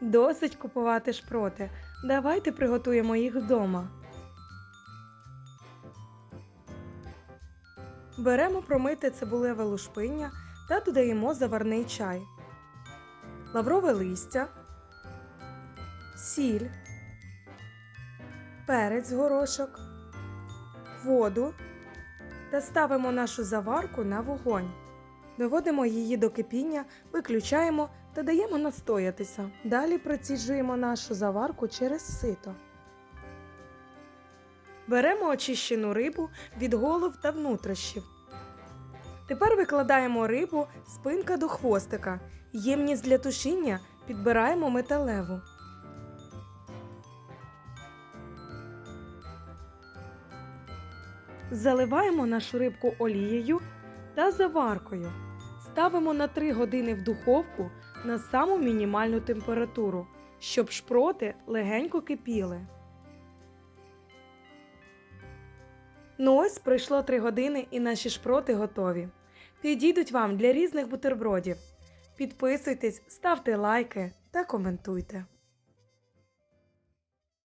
Досить купувати шпроти. Давайте приготуємо їх вдома. Беремо промите цибулеве лушпиння та додаємо заварний чай, лаврове листя, сіль, перець горошок, воду та ставимо нашу заварку на вогонь. Доводимо її до кипіння, виключаємо та даємо настоятися. Далі проціджуємо нашу заварку через сито. Беремо очищену рибу від голов та внутрішнів. Тепер викладаємо рибу спинка до хвостика. Ємність для тушіння підбираємо металеву. Заливаємо нашу рибку олією та заваркою. Ставимо на 3 години в духовку на саму мінімальну температуру, щоб шпроти легенько кипіли. Ну ось пройшло 3 години і наші шпроти готові. Підійдуть вам для різних бутербродів. Підписуйтесь, ставте лайки та коментуйте.